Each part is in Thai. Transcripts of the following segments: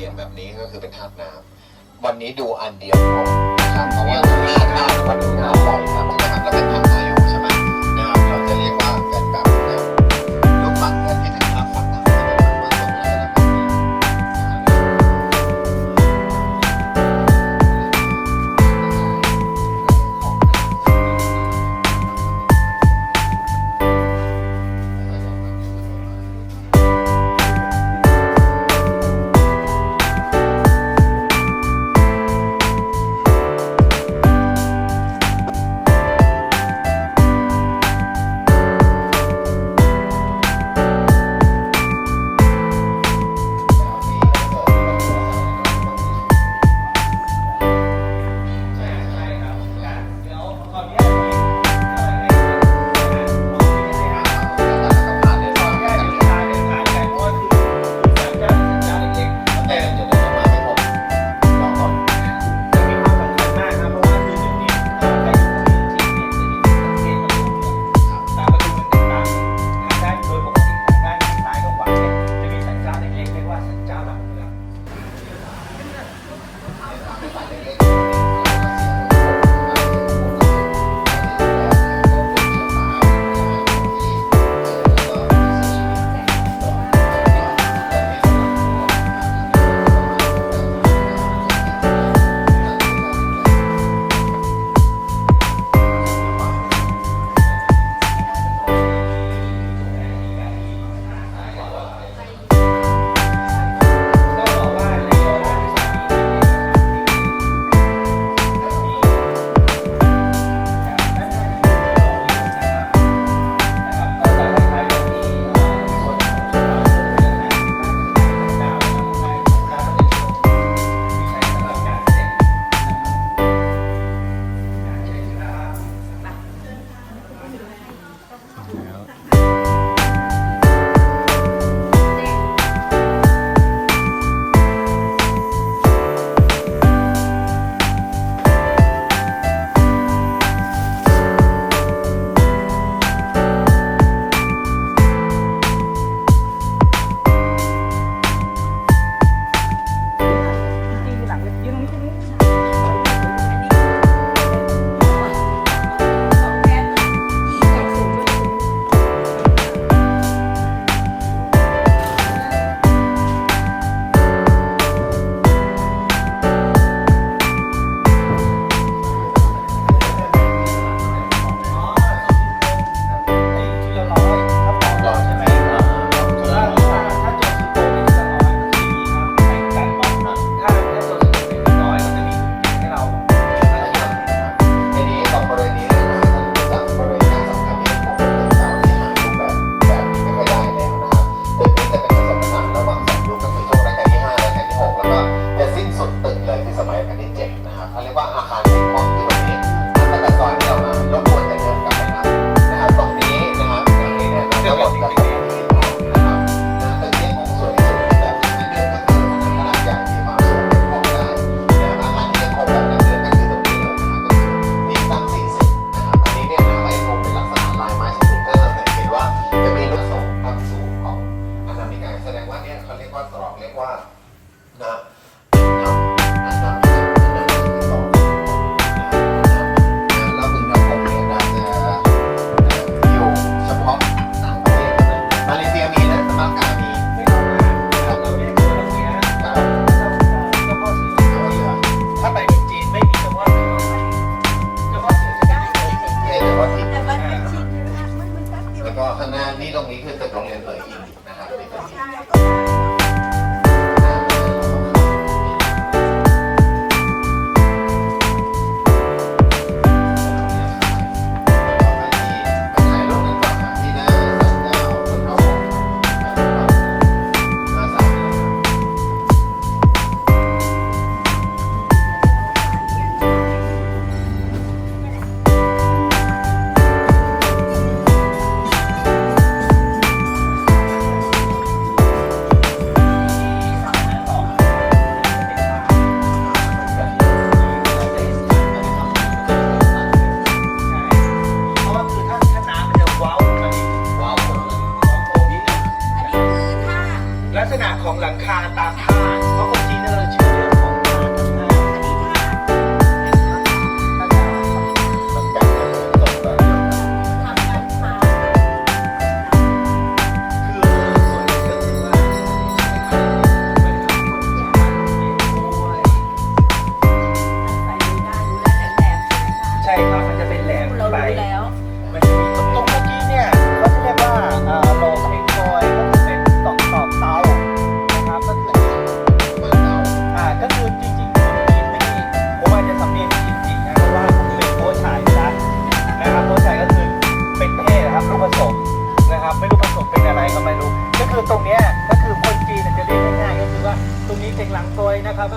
รียนแบบนี้ก็คือเป็นธาตุน้ำวันนี้ดูอันเดียวพอครับเพราะว่าธาตุน้ำมันน้ำบ่อย แสดงว่าเนี่ยเขาเรียกว่าตรอกเรียกว่านะ ของหลังคาตามทาง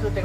คือเ